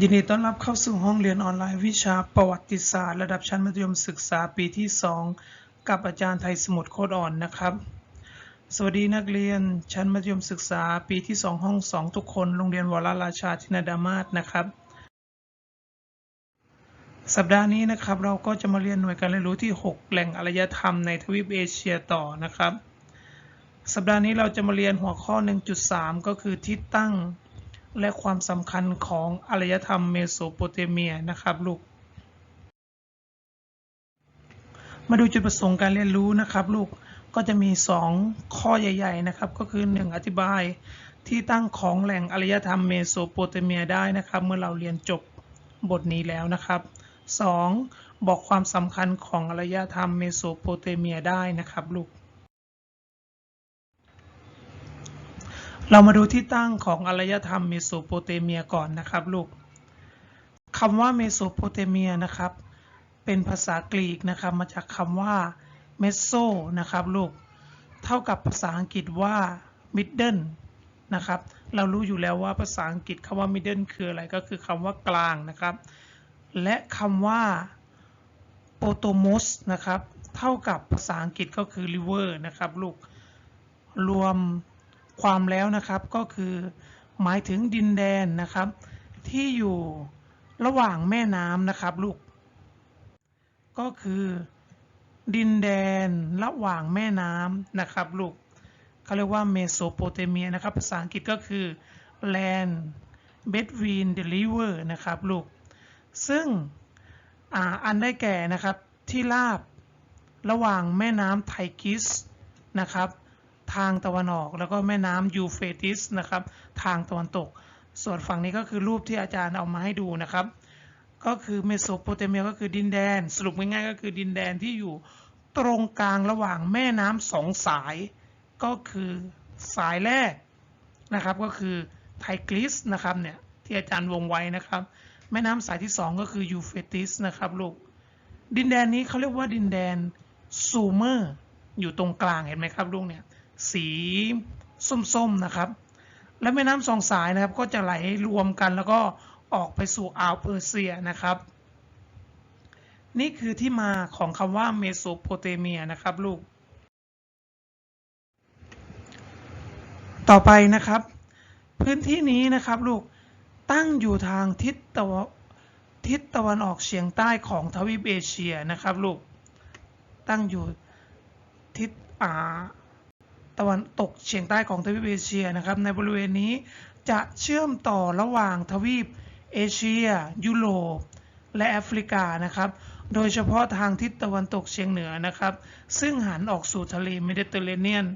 ยินดีต้อนรับเข้าสู่ห้องเรียนออนไลน์วิชาประวัติศาสตร์ ระดับชั้นมัธยมศึกษาปีที่ 2 กับอาจารย์ไทยสมุทรโคดอ่อนนะครับ สวัสดีนักเรียนชั้นมัธยมศึกษาปีที่ 2 ห้อง 2 ทุกคนโรงเรียนวรราชาธินดามาศนะครับ สัปดาห์นี้นะครับเราก็จะมาเรียนหน่วยการเรียนรู้ที่ 6 แหล่งอารยธรรมในทวีปเอเชียต่อนะครับ สัปดาห์นี้เราจะมาเรียนหัวข้อ 1.3 ก็คือทิศตั้ง และความสำคัญของอารยธรรมเมโสโปเตเมียนะครับลูก มาดูจุดประสงค์การเรียนรู้นะครับลูก ก็จะมี 2 ข้อใหญ่ ๆ นะครับ ก็คือ 1 อธิบายที่ตั้งของแหล่งอารยธรรมเมโสโปเตเมียได้นะครับ เมื่อเราเรียนจบบทนี้แล้วนะครับ 2. บอกความสำคัญของอารยธรรมเมโสโปเตเมียได้นะครับลูก เรามาดูที่ตั้งของอารยธรรมเมโสโปเตเมียก่อนนะครับลูกคำว่าเมโสโปเตเมียนะครับ เป็นภาษากรีกนะครับมาจากคำว่าเมโซนะครับลูก เท่ากับภาษาอังกฤษว่า middle นะครับ เรารู้อยู่แล้วว่าภาษาอังกฤษคำว่า middle คืออะไรก็คือคำว่ากลางนะครับ และคำว่า p o t o m o s นะครับ เท่ากับภาษาอังกฤษก็คือ river นะครับลูก รวม ความแล้วนะครับก็คือหมายถึงดินแดนนะครับ ที่อยู่ระหว่างแม่น้ำนะครับลูก ก็คือดินแดนระหว่างแม่น้ำนะครับลูกเขาเรียกว่าเมโสโปเตเมียนะครับภาษาอังกฤษก็คือ land between the river นะครับลูก ซึ่งออันได้แก่นะครับที่ราบระหว่างแม่น้ำไทกิสนะครับ ทางตะวันออก แล้วก็แม่น้ำยูเฟติสนะครับทางตะวันตก ส่วนฝั่งนี้ก็คือรูปที่อาจารย์เอามาให้ดูนะครับ ก็คือเมโสโปเตเมียก็คือดินแดน สรุปง่ายๆก็คือดินแดนที่อยู่ตรงกลางระหว่างแม่น้ำสองสาย ก็คือสายแรกนะครับก็คือไทกริสนะครับเนี่ยที่อาจารย์วงไว้นะครับ แม่น้ำสายที่สองก็คือยูเฟติสนะครับลูกดินแดนนี้เขาเรียกว่าดินแดนซูเมอร์อยู่ตรงกลางเห็นไหมครับลูกเนี่ย สีส้มๆนะครับ และแม่น้ำสองสายนะครับ ก็จะไหลรวมกันแล้วก็ออกไปสู่อ่าวเปอร์เซียนะครับ นี่คือที่มาของคำว่าเมโสโปเตเมียนะครับลูก ต่อไปนะครับ พื้นที่นี้นะครับลูกตั้งอยู่ทางทิศตะวันทิศตะวันออกเฉียงใต้ของทวีปเอเชียนะครับลูก ตั้งอยู่ทิศอ่า ตะวันตกเฉียงใต้ของทวีปเอเชียนะครับ ในบริเวณนี้จะเชื่อมต่อระหว่างทวีปเอเชีย ยุโรป และแอฟริกานะครับ โดยเฉพาะทางทิศตะวันตกเฉียงเหนือนะครับ ซึ่งหันออกสู่ทะเลเมดิเตอร์เรเนียน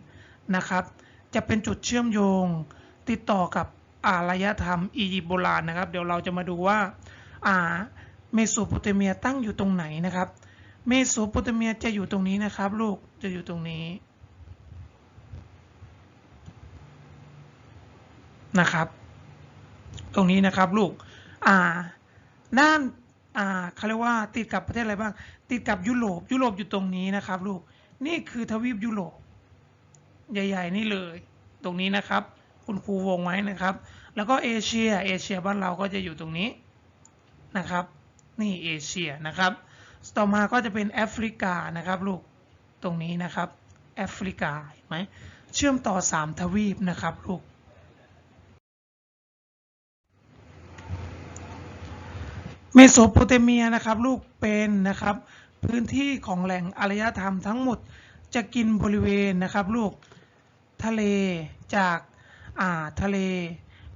นะครับ จะเป็นจุดเชื่อมโยงติดต่อกับอารยธรรมอียิปต์โบราณนะครับ เดี๋ยวเราจะมาดูว่าอ่าเมโสโปเตเมียตั้งอยู่ตรงไหนนะครับ เมโสโปเตเมียจะอยู่ตรงนี้นะครับ ลูกจะอยู่ตรงนี้ นะครับ ตรงนี้นะครับลูกอ่าด้านอ่าเขาเรียกว่าติดกับประเทศอะไรบ้าง ติดกับยุโรปยุโรปอยู่ตรงนี้นะครับ ลูกนี่คือทวีปยุโรปใหญ่ ๆ นี่เลย ตรงนี้นะครับ คุณครูวงไว้นะครับ แล้วก็เอเชียเอเชียบ้านเราก็จะอยู่ตรงนี้นะครับ นี่เอเชียนะครับ ต่อมาก็จะเป็นแอฟริกานะครับลูกตรงนี้นะครับแอฟริกาเห็นไหมเชื่อมต่อ 3 ทวีปนะครับลูก เมโสโปเตเมียนะครับลูกเป็นนะครับพื้นที่ของแหล่งอารยธรรมทั้งหมดจะกินบริเวณนะครับลูกทะเลจากอ่าทะเล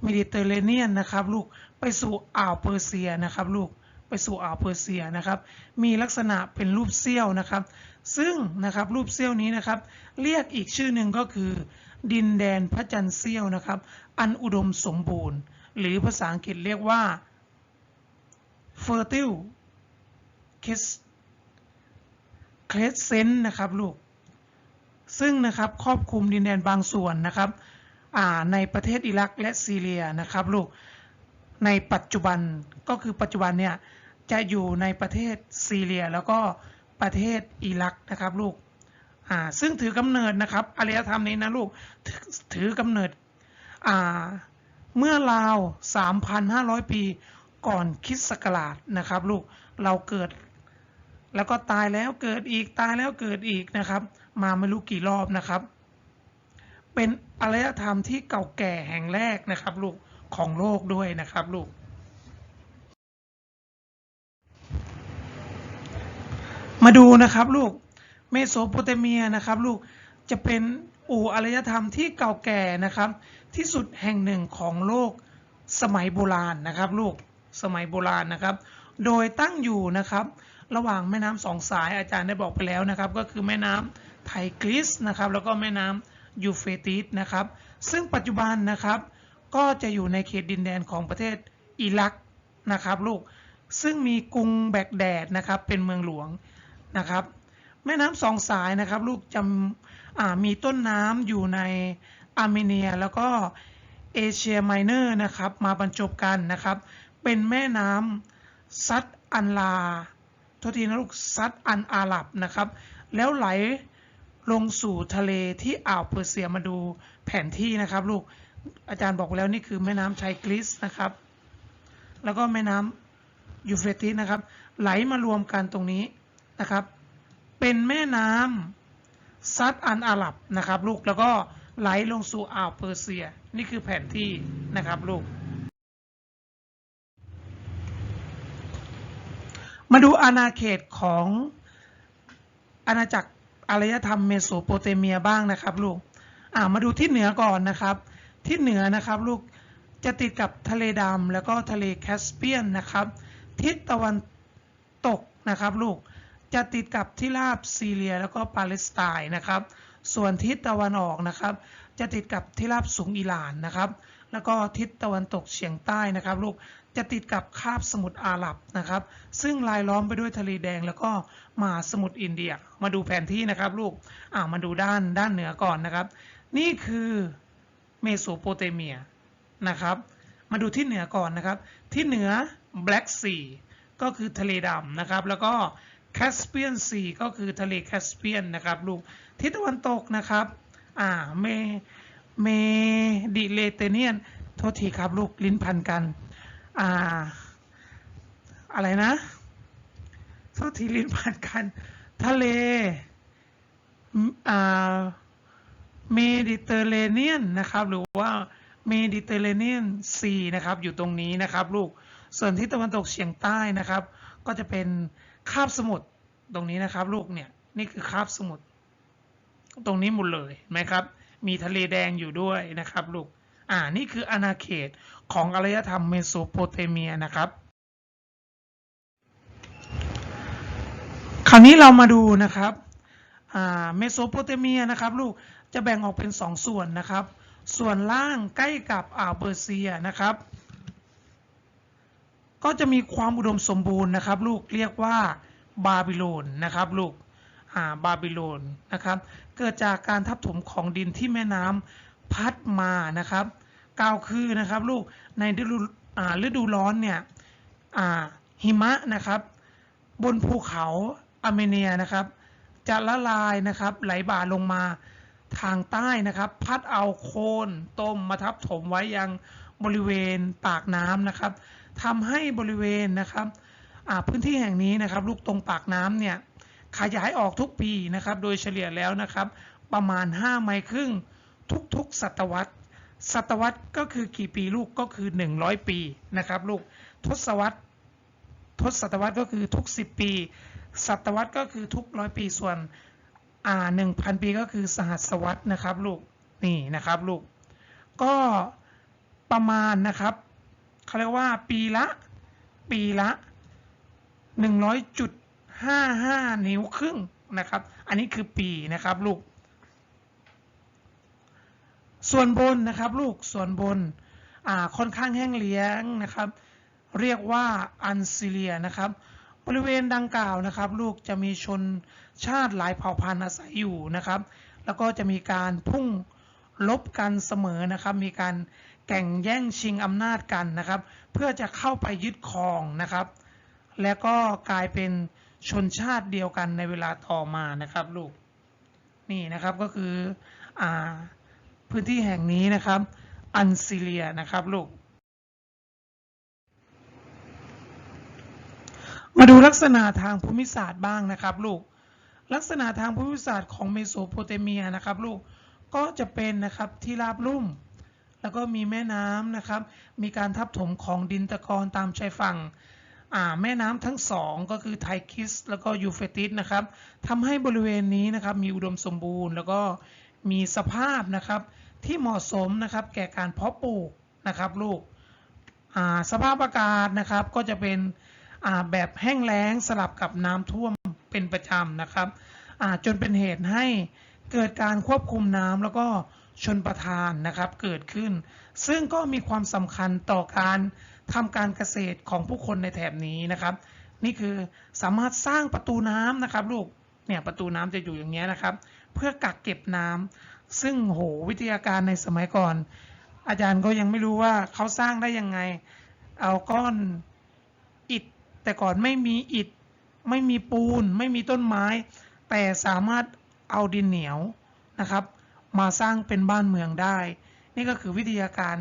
เมดิเตอร์เรเนียนนะครับลูกไปสู่อ่าวเปอร์เซียนะครับลูกไปสู่อ่าวเปอร์เซียนะครับมีลักษณะเป็นรูปเสี้ยวนะครับ ซึ่งนะครับรูปเสี้ยวนี้นะครับ เรียกอีกชื่อหนึ่งก็คือ ดินแดนพระจันทร์เสี้ยวนะครับ อันอุดมสมบูรณ์ หรือภาษาอังกฤษเรียกว่า fertile crescent นะครับลูก ซึ่งนะครับครอบคลุมดินแดนบางส่วนนะครับในประเทศอิรักและซีเรียนะครับลูก ในปัจจุบันก็คือปัจจุบันเนี่ยจะอยู่ในประเทศซีเรียแล้วก็ประเทศอิรักนะครับลูกอ่าซึ่งถือกำเนิดนะครับอารยธรรมนี้นะลูกถือถือกำเนิดอ่าเมื่อราว 3,500 ปี ก่อนคิดศักราชนะครับลูกเราเกิด แล้วก็ตายแล้วเกิดอีกตายแล้วเกิดอีกนะครับ มาไม่รู้กี่รอบนะครับ เป็นอารยธรรมที่เก่าแก่แห่งแรกนะครับลูกของโลกด้วยนะครับลูกมาดูนะครับลูกเมโสโปเตเมียนะครับลูกจะเป็นอู่อารยธรรมที่เก่าแก่นะครับ ที่สุดแห่งหนึ่งของโลกสมัยโบราณนะครับลูก สมัยโบราณนะครับ โดยตั้งอยู่นะครับ ระหว่างแม่น้ำสองสายอาจารย์ได้บอกไปแล้วนะครับ ก็คือแม่น้ำไทกริสนะครับ แล้วก็แม่น้ำยูเฟติสนะครับ ซึ่งปัจจุบันนะครับ ก็จะอยู่ในเขตดินแดนของประเทศอิรักนะครับลูก ซึ่งมีกรุงแบกแดดนะครับ เป็นเมืองหลวงนะครับ แม่น้ำสองสายนะครับลูกจำมีต้นน้ำอยู่ในอาร์เมเนียแล้วก็เอเชียไมเนอร์นะครับมาบรรจบกันนะครับ เป็นแม่น้ำซัดอันลาโทษทีนะลูกซัดอันอาหรับนะครับ แล้วไหลลงสู่ทะเลที่อ่าวเปอร์เซียมาดูแผนที่นะครับลูกอาจารย์บอกแล้วนี่คือแม่น้ำไทกริสนะครับ แล้วก็แม่น้ำยูเฟรติสนะครับ ไหลมารวมกันตรงนี้นะครับ เป็นแม่น้ำซัดอันอาหรับนะครับ ลูกแล้วก็ไหลลงสู่อ่าวเปอร์เซีย นี่คือแผนที่นะครับลูก มาดูอาณาเขตของอาณาจักรอารยธรรมเมโสโปเตเมียบ้างนะครับลูก อ่ามาดูที่เหนือก่อนนะครับ ที่เหนือนะครับลูกจะติดกับทะเลดำแล้วก็ทะเลแคสเปียนนะครับ ทิศตะวันตกนะครับลูกจะติดกับที่ราบซีเรียแล้วก็ปาเลสไตน์นะครับ ส่วนทิศตะวันออกนะครับ จะติดกับที่ราบสูงอิหร่านนะครับ แล้วก็ทิศตะวันตกเฉียงใต้นะครับ ลูก จะติดกับคาบสมุทรอาหรับนะครับ ซึ่งรายล้อมไปด้วยทะเลแดงแล้วก็มหาสมุทรอินเดีย มาดูแผนที่นะครับลูกอ่ามาดูด้านด้านเหนือก่อนนะครับ นี่คือเมโสโปเตเมียนะครับ มาดูที่เหนือก่อนนะครับ ที่เหนือ Black Sea ก็คือทะเลดำนะครับ แล้วก็ Caspian Sea ก็คือทะเลแคสเปียนนะครับลูกทิศตะวันตกนะครับอ่าเมเมดิเลเตเนียนโทษทีครับลูกลิ้นพันกัน อ่า อะไรนะโทษทีลิ้นพันกัน ทะเลอ่าเมดิเตอร์เรเนียนนะครับ หรือว่าเมดิเตอร์เรเนียนซีนะครับ อยู่ตรงนี้นะครับ ลูกส่วนที่ตะวันตกเฉียงใต้นะครับ ก็จะเป็นคาบสมุทรตรงนี้นะครับ ลูกเนี่ยนี่คือคาบสมุทรตรงนี้หมดเลยไหมครับ มีทะเลแดงอยู่ด้วยนะครับ ลูก อ่านี่คืออาณาเขตของอารยธรรมเมโสโปเตเมียนะครับ คราวนี้เรามาดูนะครับอ่าเมโสโปเตเมียนะครับลูกจะแบ่งออกเป็นสองส่วนนะครับ ส่วนล่างใกล้กับอ่าวเปอร์เซียนะครับ ก็จะมีความอุดมสมบูรณ์นะครับ ลูกเรียกว่าบาบิโลนนะครับลูกอ่าบาบิโลนนะครับ เกิดจากการทับถมของดินที่แม่น้ำ พัดมานะครับกล่าวคือนะครับลูกในฤดูฤดูร้อนเนี่ยหิมะนะครับ บนภูเขาอาร์เมเนียนะครับ จะละลายนะครับไหลบ่าลงมาทางใต้นะครับ พัดเอาโคลนต้มมาทับถมไว้ยังบริเวณปากน้ำนะครับทำให้บริเวณนะครับพื้นที่แห่งนี้นะครับ ลูกตรงปากน้ำเนี่ยขยายออกทุกปีนะครับ โดยเฉลี่ยแล้วนะครับ ประมาณ 5 ไมล์ครึ่ง ทุกๆ ศตวรรษ ศตวรรษก็คือกี่ปีลูกก็คือ 100 ปีนะครับลูก ทศวรรษทศศตวรรษก็คือทุก 10 ปี ศตวรรษก็คือทุกร้อยปี ส่วนอ่าหนึ่งพันปีก็คือสหัสวรรษนะครับลูก นี่นะครับลูก ก็ประมาณนะครับเขาเรียกว่าปีละปีละหนึ่งร้อยจุดห้าห้านิ้วครึ่งนะครับ อันนี้คือปีนะครับลูก ส่วนบนนะครับลูกส่วนบนอ่าค่อนข้างแห้งเลี้ยงนะครับ เรียกว่าอันซิเลียนะครับ บริเวณดังกล่าวนะครับ ลูกจะมีชนชาติหลายเผ่าพันธุ์อาศัยอยู่นะครับ แล้วก็จะมีการพุ่งลบกันเสมอนะครับ มีการแข่งแย่งชิงอำนาจกันนะครับ เพื่อจะเข้าไปยึดครองนะครับ และก็กลายเป็นชนชาติเดียวกันในเวลาต่อมานะครับลูกนี่นะครับก็คืออ่า พื้นที่แห่งนี้นะครับ อันซิเลียนะครับลูก มาดูลักษณะทางภูมิศาสตร์บ้างนะครับลูก ลักษณะทางภูมิศาสตร์ของเมโสโปเตเมียนะครับลูก ก็จะเป็นนะครับที่ราบลุ่ม แล้วก็มีแม่น้ำนะครับ มีการทับถมของดินตะกอนตามชายฝั่งอ่าแม่น้ำทั้งสองก็คือไทคิสแล้วก็ยูเฟติสนะครับทำให้บริเวณนี้นะครับมีอุดมสมบูรณ์ แล้วก็ มีสภาพนะครับที่เหมาะสมนะครับแก่การเพาะปลูกนะครับลูกสภาพอากาศนะครับก็จะเป็นแบบแห้งแล้งสลับกับน้ำท่วมเป็นประจำนะครับจนเป็นเหตุให้เกิดการควบคุมน้ำแล้วก็ชนประทานนะครับเกิดขึ้น ซึ่งก็มีความสำคัญต่อการทำการเกษตรของผู้คนในแถบนี้นะครับ นี่คือสามารถสร้างประตูน้ำนะครับลูกเนี่ยประตูน้ำจะอยู่อย่างเงี้นะครับ เพื่อกักเก็บน้ำซึ่งโหวิทยาการในสมัยก่อน อาจารย์ก็ยังไม่รู้ว่าเขาสร้างได้ยังไง เอาก้อนอิฐแต่ก่อนไม่มีอิฐไม่มีปูน ไม่มีต้นไม้ แต่สามารถเอาดินเหนียวนะครับ มาสร้างเป็นบ้านเมืองได้ นี่ก็คือวิทยาการ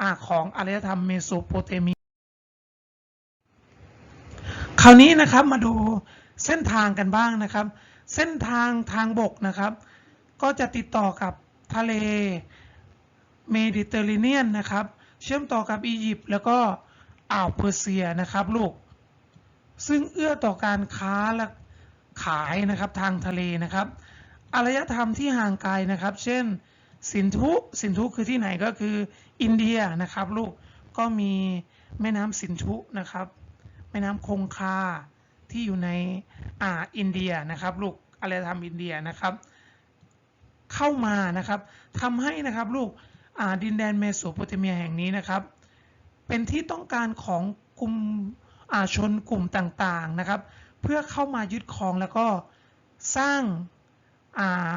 อาของอารยธรรมเมโสโปเตเมียคราวนี้นะครับมาดูเส้นทางกันบ้างนะครับ เส้นทางทางบกนะครับ ก็จะติดต่อกับทะเลเมดิเตอร์เรเนียนนะครับ เชื่อมต่อกับอียิปต์แล้วก็อ่าวเปอร์เซียนะครับลูก ซึ่งเอื้อต่อการค้าและขายนะครับทางทะเลนะครับอารยธรรมที่ห่างไกลนะครับ เช่น สินธุสินธุคือที่ไหนก็คืออินเดียนะครับ ลูกก็มีแม่น้ำสินธุนะครับ แม่น้ำคงคา ที่อยู่ในอ่าอินเดียนะครับลูกอารยธรรมอินเดียนะครับ เข้ามานะครับทำให้นะครับลูกอ่าดินแดนเมโสโปเตเมียแห่งนี้นะครับ เป็นที่ต้องการของกลุ่มอ่าชนกลุ่มต่างๆนะครับ เพื่อเข้ามายึดครองแล้วก็สร้างอ่า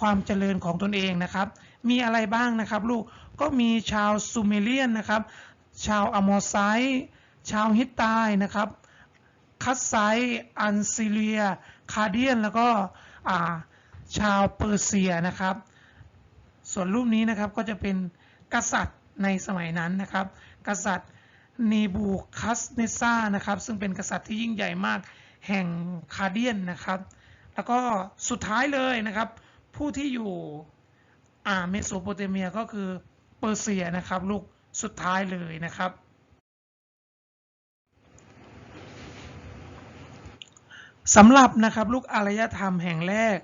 ความเจริญของตนเองนะครับ มีอะไรบ้างนะครับลูกก็มีชาวซูเมเรียนนะครับ ชาวอโมอไซชาวฮิตไตนะครับ คัสไซอันซิเลีย คาเดียน แล้วก็ชาวเปอร์เซียนะครับ ส่วนรูปนี้นะครับก็จะเป็นกษัตริย์ในสมัยนั้นนะครับ กษัตริย์เนบูคัสเนซานะครับ ซึ่งเป็นกษัตริย์ที่ยิ่งใหญ่มากแห่งคาเดียนนะครับ แล้วก็สุดท้ายเลยนะครับ ผู้ที่อยู่อ่าเมโสโปเตเมียก็คือเปอร์เซียนะครับ ลูกสุดท้ายเลยนะครับ สำหรับนะครับลูกอารยธรรมแห่งแรก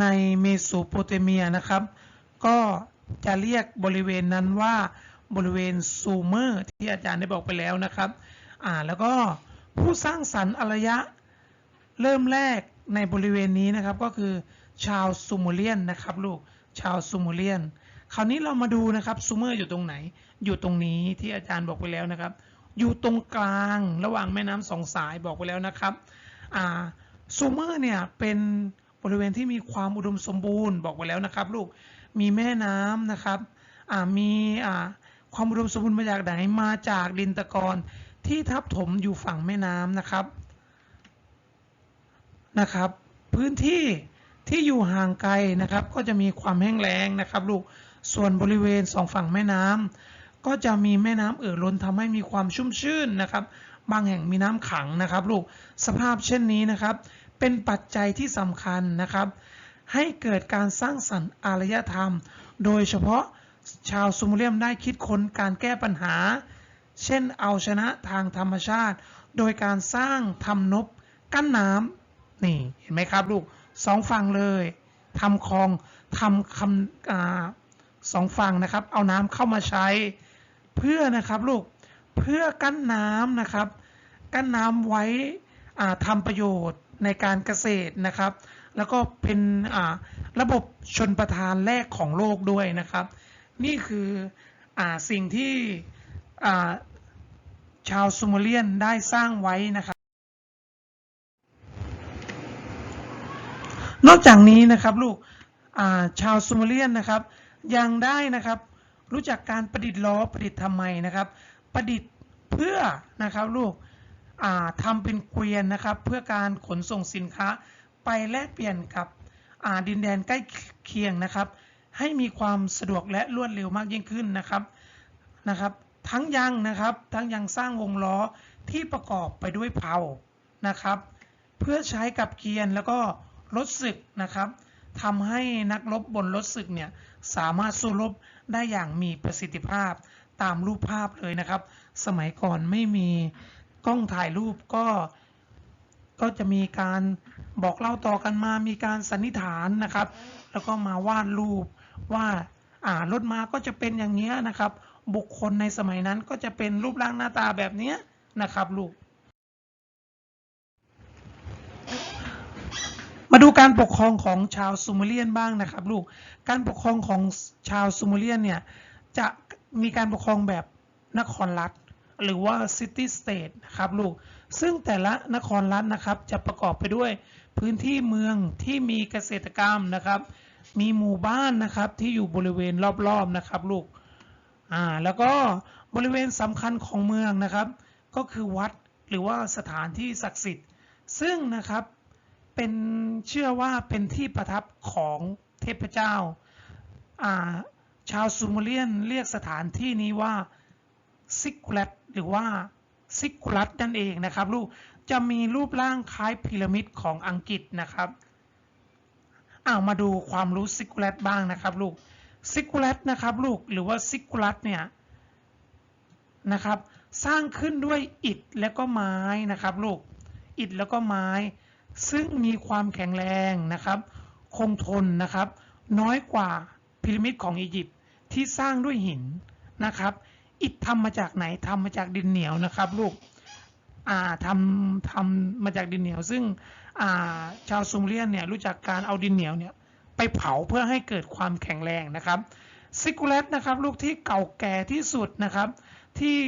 ในเมโสโปเตเมียนะครับ ก็จะเรียกบริเวณนั้นว่าบริเวณซูเมอร์ที่อาจารย์ได้บอกไปแล้วนะครับอ่าแล้วก็ผู้สร้างสรรค์อารยะ เริ่มแรกในบริเวณนี้นะครับก็คือชาวซูมูเลียนนะครับลูกชาวซูมูเลียน คราวนี้เรามาดูนะครับซูเมอร์อยู่ตรงไหน อยู่ตรงนี้ที่อาจารย์บอกไปแล้วนะครับ อยู่ตรงกลางระหว่างแม่น้ำสองสายบอกไปแล้วนะครับ ซูเมอร์เนี่ยเป็นบริเวณที่มีความอุดมสมบูรณ์บอกไปแล้วนะครับ ลูกมีแม่น้ำนะครับมีความอุดมสมบูรณ์มาจากไหนมาจากดินตะกอนที่ทับถมอยู่ฝั่งแม่น้ำนะครับนะครับ พื้นที่ที่อยู่ห่างไกลนะครับ ก็จะมีความแห้งแล้งนะครับ ลูกส่วนบริเวณสองฝั่งแม่น้ำก็จะมีแม่น้ำเอ่อล้นทำให้มีความชุ่มชื่นนะครับ บางแห่งมีน้ำขังนะครับลูกสภาพเช่นนี้นะครับ เป็นปัจจัยที่สำคัญนะครับ ให้เกิดการสร้างสรรค์อารยธรรม โดยเฉพาะชาวซูเมเรียมได้คิดค้นการแก้ปัญหา เช่นเอาชนะทางธรรมชาติ โดยการสร้างทำนบกั้นน้ำนี่เห็นไหมครับลูกสองฝั่งเลยทำคลองทำคำอ่าสองฝั่งนะครับ เอาน้ำเข้ามาใช้ เพื่อนะครับลูก เพื่อกั้นน้ำนะครับ กั้นน้ำไว้อ่าทำประโยชน์ในการเกษตรนะครับ แล้วก็เป็นระบบชนประทานแรกของโลกด้วยนะครับ นี่คืออสิ่งที่ชาวซูเมเรียนได้สร้างไว้นะครับ นอกจากนี้นะครับลูกชาวซูเมเรียนนะครับ ยังได้นะครับรู้จักการประดิษฐ์ล้อประดิษฐ์ทำไมนะครับ ประดิษฐ์เพื่อนะครับลูกอ่าทำเป็นเกวียนนะครับ เพื่อการขนส่งสินค้าไปแลกเปลี่ยนกับดินแดนใกล้เคียงนะครับ ให้มีความสะดวกและรวดเร็วมากยิ่งขึ้นนะครับนะครับ ทั้งยังนะครับทั้งยังสร้างวงล้อที่ประกอบไปด้วยเพานะครับ เพื่อใช้กับเกียนแล้วก็รถศึกนะครับทำให้นักรบบนรถศึกเนี่ยสามารถสู้รบได้อย่างมีประสิทธิภาพ ตามรูปภาพเลยนะครับ สมัยก่อนไม่มีกล้องถ่ายรูปก็ก็จะมีการบอกเล่าต่อกันมา มีการสันนิษฐานนะครับ แล้วก็มาวาดรูปว่าอ่ารถมาก็จะเป็นอย่างเนี้ยนะครับ บุคคลในสมัยนั้นก็จะเป็นรูปร่างหน้าตาแบบเนี้ยนะครับลูก มาดูการปกครองของชาวซูเมเรียนบ้างนะครับลูก การปกครองของชาวซูเมเรียนเนี่ยจะ มีการปกครองแบบนครรัฐ หรือว่า city state นะครับลูก ซึ่งแต่ละนครรัฐนะครับ จะประกอบไปด้วยพื้นที่เมืองที่มีเกษตรกรรมนะครับ มีหมู่บ้านนะครับที่อยู่บริเวณรอบๆนะครับลูกอ่าแล้วก็บริเวณสำคัญของเมืองนะครับ ก็คือวัดหรือว่าสถานที่ศักดิ์สิทธิ์ ซึ่งนะครับเป็นเชื่อว่าเป็นที่ประทับของเทพเจ้าอ่า ชาวซูเมเรียนเรียกสถานที่นี้ว่าซิกุลัตหรือว่าซิกุลัตนั่นเองนะครับลูกจะมีรูปร่างคล้ายพีระมิดของอังกฤษนะครับอ้าวมาดูความรู้ซิกุลัตบ้างนะครับลูกซิกูลัตนะครับลูกหรือว่าซิกลัตเนี่ยนะครับสร้างขึ้นด้วยอิฐและก็ไม้นะครับลูกอิฐแล้วก็ไม้ ซึ่งมีความแข็งแรงนะครับ คงทนนะครับ น้อยกว่าพีระมิดของอียิปต์ ที่สร้างด้วยหินนะครับ อิฐทำมาจากไหนทำมาจากดินเหนียวนะครับลูกอ่าทำทำมาจากดินเหนียว ซึ่งอ่าชาวซูมเรียนเนี่ยรู้จักการเอาดินเหนียวเนี่ยไปเผาเพื่อให้เกิดความแข็งแรงนะครับซิกูเลตนะครับลูกที่เก่าแก่ที่สุดนะครับที่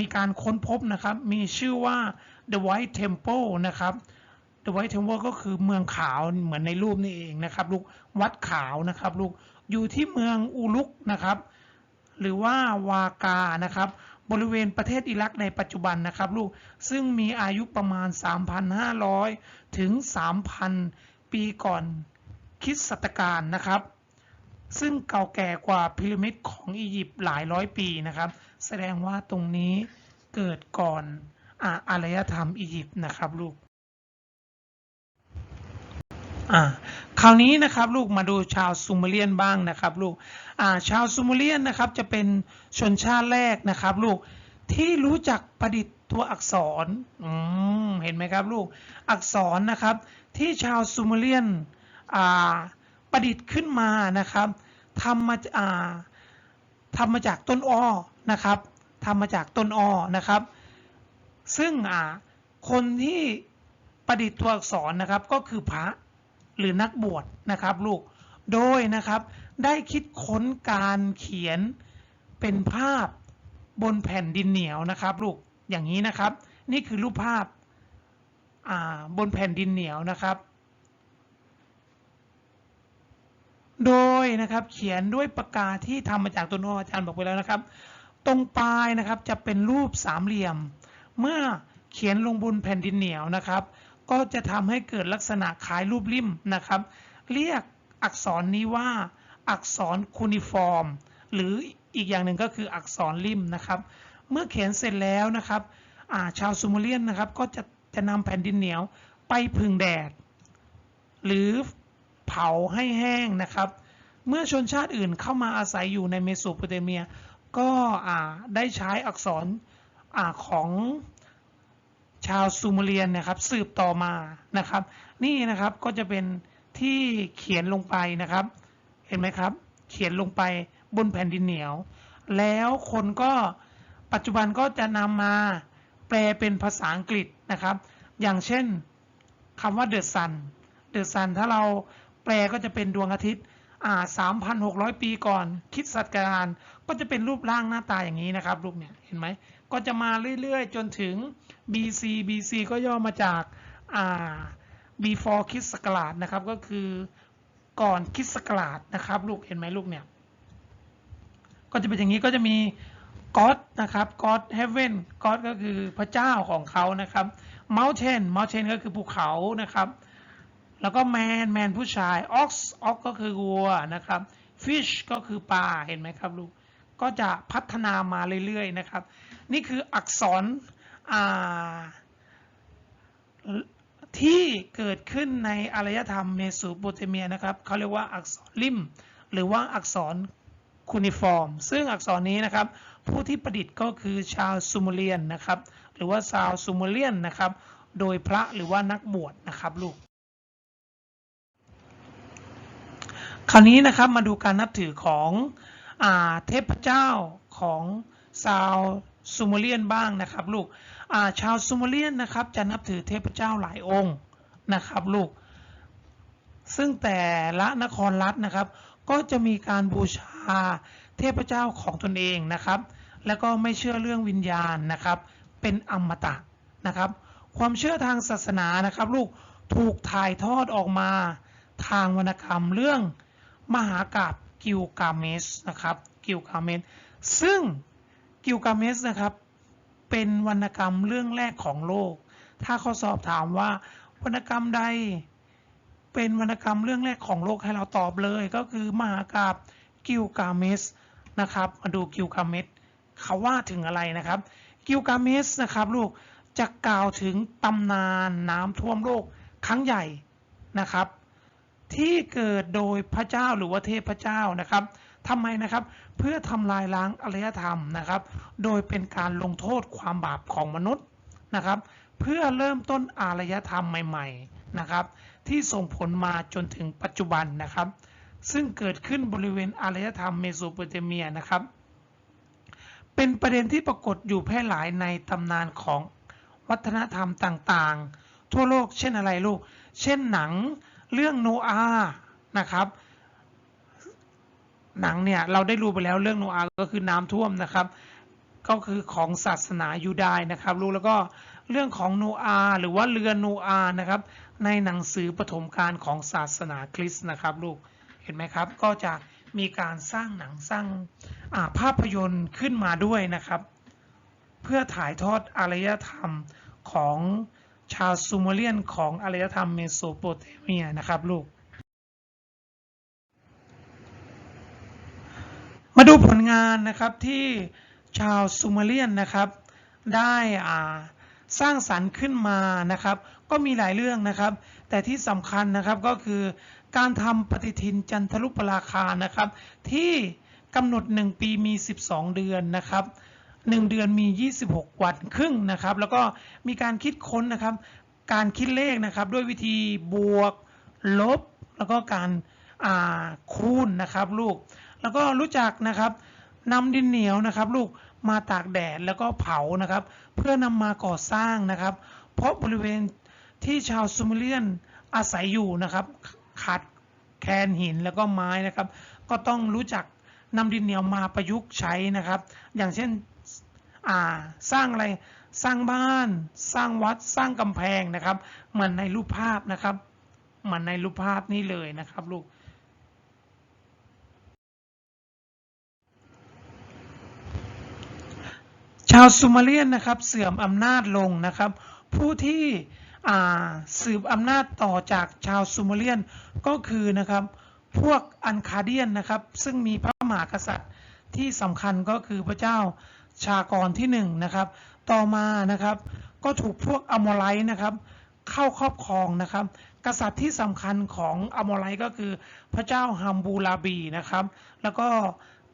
มีการค้นพบนะครับมีชื่อว่า The White Temple นะครับ The White Temple ก็คือเมืองขาวเหมือนในรูปนี่เองนะครับลูกวัดขาวนะครับลูก อยู่ที่เมืองอูลุกนะครับ หรือว่าวากานะครับ บริเวณประเทศอิรักในปัจจุบันนะครับลูก ซึ่งมีอายุประมาณ 3,500 ถึง 3,000 ปีก่อนคริดศตกาลนะครับ ซึ่งเก่าแก่กว่าพีระมิดของอียิปต์หลายร้อยปีนะครับ แสดงว่าตรงนี้เกิดก่อนออารยธรรมอียิปต์นะครับลูก อ่าคราวนี้นะครับลูกมาดูชาวซูเมเรียนบ้างนะครับลูกอ่าชาวซูเมเรียนนะครับจะเป็นชนชาติแรกนะครับลูกที่รู้จักประดิษฐ์ตัวอักษรอืมเห็นไหมครับลูกอักษรนะครับที่ชาวซูเมเรียนประดิษฐ์ขึ้นมานะครับทำมาทำมาจากต้นอ้อนะครับทำมาจากต้นอ้อนะครับ ซึ่งคนที่ประดิษฐ์ตัวอักษรนะครับก็คือพระ หรือนักบวชนะครับลูก โดยนะครับได้คิดค้นการเขียนเป็นภาพบนแผ่นดินเหนียวนะครับลูกอย่างนี้นะครับ นี่คือรูปภาพบนแผ่นดินเหนียวนะครับ โดยนะครับเขียนด้วยปากกาที่ทำมาจากตัวนออาจารย์บอกไปแล้วนะครับ ตรงปลายนะครับจะเป็นรูปสามเหลี่ยม เมื่อเขียนลงบนแผ่นดินเหนียวนะครับ ก็จะทำให้เกิดลักษณะคล้ายรูปริมนะครับ เรียกอักษรนี้ว่า อักษรคูนิฟอร์ม หรืออีกอย่างหนึ่งก็คืออักษรริมนะครับ เมื่อเขียนเสร็จแล้วนะครับชาวซูเมเรียนนะครับก็จะจะนำแผ่นดินเหนียวไปพึ่งแดด หรือเผาให้แห้งนะครับ เมื่อชนชาติอื่นเข้ามาอาศัยอยู่ในเมโสโปเตเมีย ก็ได้ใช้อักษรอของ ชาวซูเมเรียนนะครับสืบต่อมานะครับ นี่นะครับก็จะเป็นที่เขียนลงไปนะครับ เห็นไหมครับ เขียนลงไปบนแผ่นดินเหนียว แล้วคนก็ปัจจุบันก็จะนำมาแปลเป็นภาษาอังกฤษนะครับ อย่างเช่นคำว่า the sun the sun ถ้าเราแปลก็จะเป็นดวงอาทิตย์อ่า3,600 ปีก่อน คิดสัตการก็จะเป็นรูปร่างหน้าตาอย่างนี้นะครับ รูปเนี่ยเห็นไหม ก็จะมาเรื่อยๆ จนถึง BC BC ก็ย่อมาจากอ่า before คิดสักราชนะครับ ก็คือก่อนคิดสักราชนะครับ ลูกเห็นไหมลูกเนี่ย ก็จะเป็นอย่างนี้ก็จะมี God นะครับ God Heaven God ก็คือพระเจ้าของเขานะครับ Mountain Mountain ก็คือภูเขานะครับ แล้วก็แมนแมนผู้ชายออกซ์ออกก็คือวัวนะครับฟิชก็คือปลาเห็นไหมครับลูกก็จะพัฒนามาเรื่อยๆนะครับ นี่คืออักษรที่เกิดขึ้นในอารยธรรมเมโสโปเตเมียนะครับเขาเรียกว่าอักษรริม หรือว่าอักษรคูนิฟอร์ม ซึ่งอักษรนี้นะครับ ผู้ที่ประดิษฐ์ก็คือชาวซูเมเรียนนะครับ หรือว่าชาวซูเมเรียนนะครับ โดยพระหรือว่านักบวชนะครับลูก คราวนี้นะครับมาดูการนับถือของอเทพเจ้าของชาว ซูเมเรียนบ้างนะครับลูกาชาวซูเมเรียนนะครับจะนับถือเทพเจ้าหลายองค์นะครับลูก ซึ่งแต่ละนครรัฐนะครับ ก็จะมีการบูชาเทพเจ้าของตนเองนะครับ แล้วก็ไม่เชื่อเรื่องวิญญาณนะครับ เป็นอมตะนะครับ ความเชื่อทางศาสนานะครับ ลูกถูกถ่ายทอดออกมาทางวรรณกรรมเรื่องมหากาบกิลกาเมสนะครับกิลกาเมสซึ่ง กิลกาเมสนะครับ เป็นวรรณกรรมเรื่องแรกของโลก ถ้าเขาสอบถามว่าวรรณกรรมใด เป็นวรรณกรรมเรื่องแรกของโลกให้เราตอบเลยก็คือมหากาบกิลกาเมสนะครับ มาดูกิลกาเมสเขาว่าถึงอะไรนะครับ กิลกาเมสนะครับลูกจะกล่าวถึงตำนานน้ำท่วมโลกครั้งใหญ่นะครับ ที่เกิดโดยพระเจ้าหรือว่าเทพเจ้านะครับ ทำไมนะครับ เพื่อทำลายล้างอารยธรรมนะครับ โดยเป็นการลงโทษความบาปของมนุษย์นะครับ เพื่อเริ่มต้นอารยธรรมใหม่ ๆนะครับ ที่ส่งผลมาจนถึงปัจจุบันนะครับ ซึ่งเกิดขึ้นบริเวณอารยธรรมเมโสโปเตเมียนะครับ เป็นประเด็นที่ปรากฏอยู่แพร่หลายในตำนานของวัฒนธรรมต่างๆ ทั่วโลกเช่นอะไรลูก เช่นหนังเรื่องโนอาห์นะครับ หนังเนี่ยเราได้รู้ไปแล้วเรื่องโนอาห์ก็คือน้ำท่วมนะครับ ก็คือของศาสนายูดายนะครับลูกแล้วก็เรื่องของโนอาห์หรือว่าเรือโนอาห์นะครับ ในหนังสือปฐมกาลของศาสนาคริสต์นะครับลูกเห็นไหมครับ ก็จะมีการสร้างหนังสร้างภาพยนตร์ขึ้นมาด้วยนะครับ เพื่อถ่ายทอดอารยธรรมของชาวซูเมเรียนของอารยธรรมเมโสโปเตเมียนะครับลูก มาดูผลงานนะครับที่ชาวซูเมเรียนนะครับ ได้สร้างสรรค์ขึ้นมานะครับ ก็มีหลายเรื่องนะครับ แต่ที่สำคัญนะครับก็คือการทำปฏิทินจันทรุปราคานะครับ ที่กำหนด 1 ปีมี 12 เดือนนะครับ1เดือนมี 26 วันครึ่งนะครับ แล้วก็มีการคิดค้นนะครับ การคิดเลขนะครับ ด้วยวิธีบวก ลบ แล้วก็การ คูณนะครับลูก แล้วก็รู้จักนะครับนำดินเหนียวนะครับ ลูกมาตากแดดแล้วก็เผานะครับ เพื่อนำมาก่อสร้างนะครับ เพราะบริเวณที่ชาวซูเมเรียนอาศัยอยู่นะครับขาดแคลนหินแล้วก็ไม้นะครับ ก็ต้องรู้จักนำดินเหนียวมาประยุกต์ใช้นะครับ อย่างเช่นสร้างอะไรสร้างบ้าน สร้างวัดสร้างกำแพงนะครับเหมือนในรูปภาพนะครับเหมือนในรูปภาพนี้เลยนะครับลูกาวซูมาเรียนนะครับเสื่อมอำนาจลงนะครับ ผู้ที่สืบอำนาจต่อจากชาวซูเมเรียนก็คือนะครับพวกอันคาเดียนนะครับ ซึ่งมีพระมหากษัตริย์ที่สำคัญก็คือพระเจ้าชากรที่1นนะครับ ต่อมานะครับก็ถูกพวกอโมไลท์นะครับเข้าครอบครองนะครับ กษัตริย์ที่สำคัญของอโมไลท์ก็คือพระเจ้าฮัมบูราบีนะครับ แล้วก็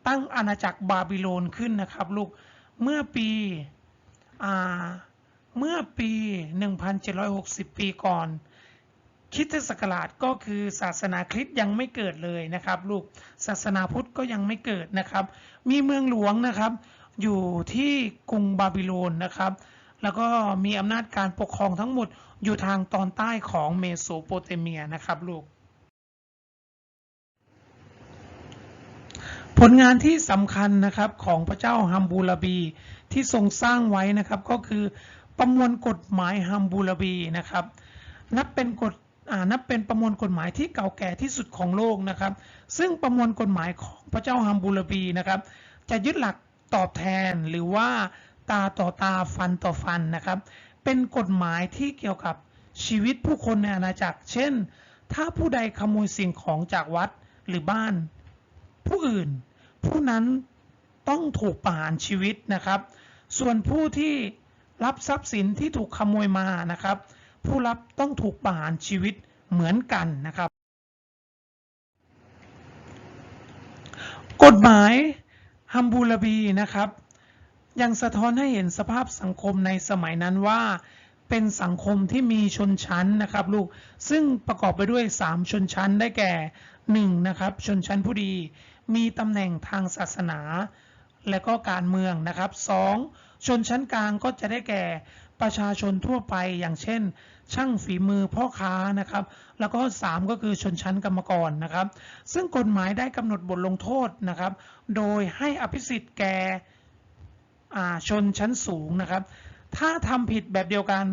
ตั้งอาณาจักรบาบิโลนขึ้นนะครับ ลูก เมื่อปีอ่าเมื่อปี 1,760 ปีก่อนคริสตศักราชก็คือศาสนาคริสต์ยังไม่เกิดเลยนะครับ ลูกศาสนาพุทธก็ยังไม่เกิดนะครับ มีเมืองหลวงนะครับ อยู่ที่กรุงบาบิโลนนะครับ แล้วก็มีอำนาจการปกครองทั้งหมดอยู่ทางตอนใต้ของเมโสโปเตเมียนะครับลูก ผลงานที่สำคัญนะครับของพระเจ้าฮัมบูราบีที่ทรงสร้างไว้นะครับก็คือประมวลกฎหมายฮัมบูราบีนะครับนับเป็นกฎนับเป็นประมวลกฎหมายที่เก่าแก่ที่สุดของโลกนะครับ ซึ่งประมวลกฎหมายของพระเจ้าฮัมบูราบีนะครับจะยึดหลักตอบแทนหรือว่าตาต่อตาฟันต่อฟันนะครับ เป็นกฎหมายที่เกี่ยวกับชีวิตผู้คนในอาณาจักร เช่น ถ้าผู้ใดขโมยสิ่งของจากวัดหรือบ้าน ผู้อื่น ผู้นั้นต้องถูกประหารชีวิตนะครับ ส่วนผู้ที่รับทรัพย์สินที่ถูกขโมยมานะครับ ผู้รับต้องถูกประหารชีวิตเหมือนกันนะครับ กฎหมายฮัมบูรบีนะครับ ยังสะท้อนให้เห็นสภาพสังคมในสมัยนั้นว่าเป็นสังคมที่มีชนชั้นนะครับลูก ซึ่งประกอบไปด้วย 3 ชนชั้นได้แก่ 1. นะครับชนชั้นผู้ดี มีตำแหน่งทางศาสนา และก็การเมืองนะครับ 2. ชนชั้นกลางก็จะได้แก่ประชาชนทั่วไปอย่างเช่น ช่างฝีมือพ่อค้านะครับ แล้วก็ 3 ก็คือชนชั้นกรรมกรนะครับ ซึ่งกฎหมายได้กำหนดบทลงโทษนะครับ โดยให้อภิสิทธิ์แก่ชนชั้นสูงนะครับ ถ้าทำผิดแบบเดียวกัน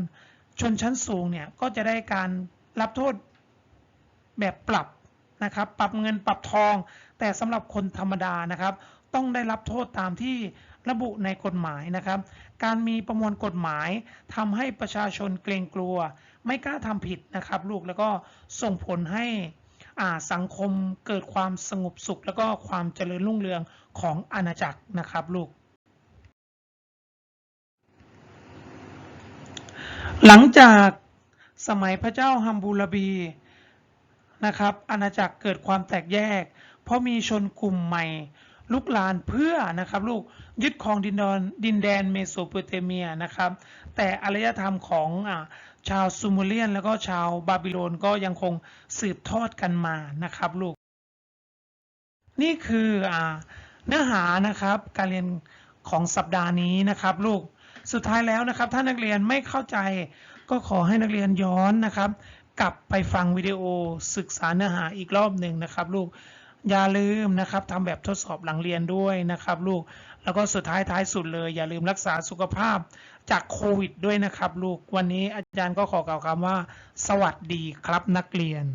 ชนชั้นสูงเนี่ยก็จะได้การรับโทษแบบปรับนะครับ ปรับเงินปรับทอง แต่สำหรับคนธรรมดานะครับ ต้องได้รับโทษตามที่ระบุในกฎหมายนะครับ การมีประมวลกฎหมายทำให้ประชาชนเกรงกลัว ไม่กล้าทำผิดนะครับ ลูกแล้วก็ส่งผลให้อ่าสังคมเกิดความสงบสุข แล้วก็ความเจริญรุ่งเรืองของอาณาจักรนะครับลูก หลังจากสมัยพระเจ้าฮัมบูรบีนะครับ อาณาจักรเกิดความแตกแยก เพราะมีชนกลุ่มใหม่ลุกลานเพื่อนะครับลูกยึดครองดินแดนดินแดนเมโสโปเตเมียนะครับ แต่อารยธรรมของอาชาวซูเมเรียน แล้วก็ชาวบาบิโลนก็ยังคงสืบทอดกันมานะครับลูก นี่คืออาเนื้อหานะครับการเรียนของสัปดาห์นี้นะครับลูกสุดท้ายแล้วนะครับถ้านักเรียนไม่เข้าใจก็ขอให้นักเรียนย้อนนะครับ กลับไปฟังวิดีโอศึกษาเนื้อหาอีกรอบหนึ่งนะครับลูก อย่าลืมนะครับทำแบบทดสอบหลังเรียนด้วยนะครับ ลูกแล้วก็สุดท้ายท้ายสุดเลย อย่าลืมรักษาสุขภาพจากโควิดด้วยนะครับ ลูกวันนี้อาจารย์ก็ขอกล่าวคำว่า สวัสดีครับนักเรียน